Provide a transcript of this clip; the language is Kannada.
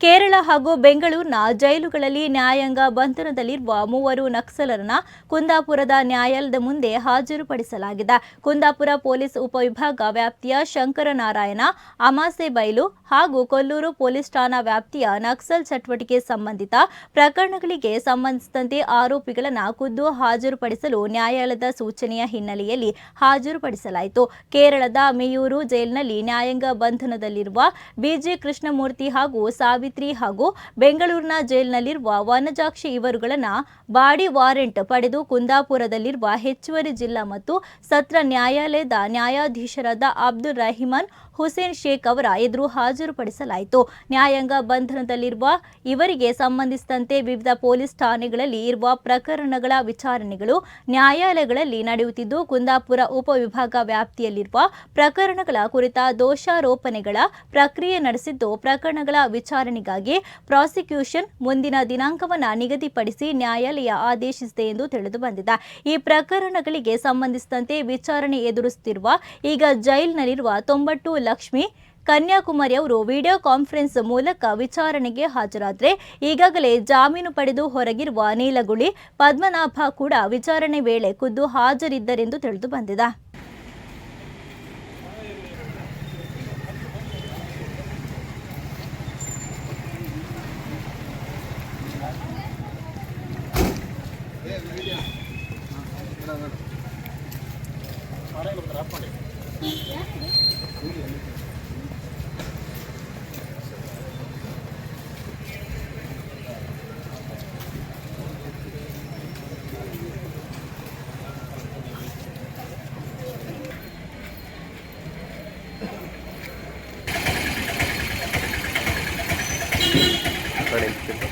ಕೇರಳ ಹಾಗೂ ಬೆಂಗಳೂರಿನ ಜೈಲುಗಳಲ್ಲಿ ನ್ಯಾಯಾಂಗ ಬಂಧನದಲ್ಲಿರುವ ಮೂವರು ನಕ್ಸಲರನ್ನ ಕುಂದಾಪುರದ ನ್ಯಾಯಾಲಯದ ಮುಂದೆ ಹಾಜರುಪಡಿಸಲಾಗಿದೆ. ಕುಂದಾಪುರ ಪೊಲೀಸ್ ಉಪವಿಭಾಗ ವ್ಯಾಪ್ತಿಯ ಶಂಕರನಾರಾಯಣ, ಅಮಾಸೆ ಬೈಲು ಹಾಗೂ ಕೊಲ್ಲೂರು ಪೊಲೀಸ್ ಠಾಣಾ ವ್ಯಾಪ್ತಿಯ ನಕ್ಸಲ್ ಚಟುವಟಿಕೆ ಸಂಬಂಧಿತ ಪ್ರಕರಣಗಳಿಗೆ ಸಂಬಂಧಿಸಿದಂತೆ ಆರೋಪಿಗಳನ್ನು ಖುದ್ದು ಹಾಜರುಪಡಿಸಲು ನ್ಯಾಯಾಲಯದ ಸೂಚನೆಯ ಹಿನ್ನೆಲೆಯಲ್ಲಿ ಹಾಜರುಪಡಿಸಲಾಯಿತು. ಕೇರಳದ ಮೇಯೂರು ಜೈಲಿನಲ್ಲಿ ನ್ಯಾಯಾಂಗ ಬಂಧನದಲ್ಲಿರುವ ಬಿಜೆ ಕೃಷ್ಣಮೂರ್ತಿ ಹಾಗೂ ಸಾವಿತ್ರಿ ಹಾಗೂ ಬೆಂಗಳೂರಿನ ಜೈಲಿನಲ್ಲಿರುವ ವನಜಾಕ್ಷಿ ಇವರುಗಳನ್ನು ಬಾಡಿ ವಾರೆಂಟ್ ಪಡೆದು ಕುಂದಾಪುರದಲ್ಲಿರುವ ಹೆಚ್ಚುವರಿ ಜಿಲ್ಲಾ ಮತ್ತು ಸತ್ರ ನ್ಯಾಯಾಲಯದ ನ್ಯಾಯಾಧೀಶರಾದ ಅಬ್ದುಲ್ ರಹಿಮಾನ್, ಹುಸೇನ್ ಶೇಖ್ ಅವರ ಎದುರು ಹಾಜರುಪಡಿಸಲಾಯಿತು. ನ್ಯಾಯಾಂಗ ಬಂಧನದಲ್ಲಿರುವ ಇವರಿಗೆ ಸಂಬಂಧಿಸಿದಂತೆ ವಿವಿಧ ಪೊಲೀಸ್ ಠಾಣೆಗಳಲ್ಲಿ ಇರುವ ಪ್ರಕರಣಗಳ ವಿಚಾರಣೆಗಳು ನ್ಯಾಯಾಲಯಗಳಲ್ಲಿ ನಡೆಯುತ್ತಿದ್ದು, ಕುಂದಾಪುರ ಉಪವಿಭಾಗ ವ್ಯಾಪ್ತಿಯಲ್ಲಿರುವ ಪ್ರಕರಣಗಳ ಕುರಿತ ದೋಷಾರೋಪಣೆಗಳ ಪ್ರಕ್ರಿಯೆ ನಡೆಸಿದ್ದು, ಪ್ರಕರಣಗಳ ವಿಚಾರಣೆಗಾಗಿ ಪ್ರಾಸಿಕ್ಯೂಷನ್ ಮುಂದಿನ ದಿನಾಂಕವನ್ನು ನಿಗದಿಪಡಿಸಿ ನ್ಯಾಯಾಲಯ ಆದೇಶಿಸಿದೆ ಎಂದು ತಿಳಿದು ಬಂದಿದೆ. ಈ ಪ್ರಕರಣಗಳಿಗೆ ಸಂಬಂಧಿಸಿದಂತೆ ವಿಚಾರಣೆ ಎದುರಿಸುತ್ತಿರುವ ಈಗ ಜೈಲಿನಲ್ಲಿರುವ ತೊಂಬಟ್ಟು ಲಕ್ಷ್ಮಿ ಕನ್ಯಾಕುಮಾರಿ ಅವರು ವಿಡಿಯೋ ಕಾನ್ಫರೆನ್ಸ್ ಮೂಲಕ ವಿಚಾರಣೆಗೆ ಹಾಜರಾದರೆ ಈಗಾಗಲೇ ಜಾಮೀನು ಪಡೆದು ಹೊರಗಿರುವ ನೀಲಗುಳಿ, ಪದ್ಮನಾಭ ಕೂಡ ವಿಚಾರಣೆ ವೇಳೆ ಖುದ್ದು ಹಾಜರಿದ್ದರೆಂದು ತಿಳಿದು ಬಂದಿದೆ. ಕಡೆ ಇರ್ತಿತ್ತು.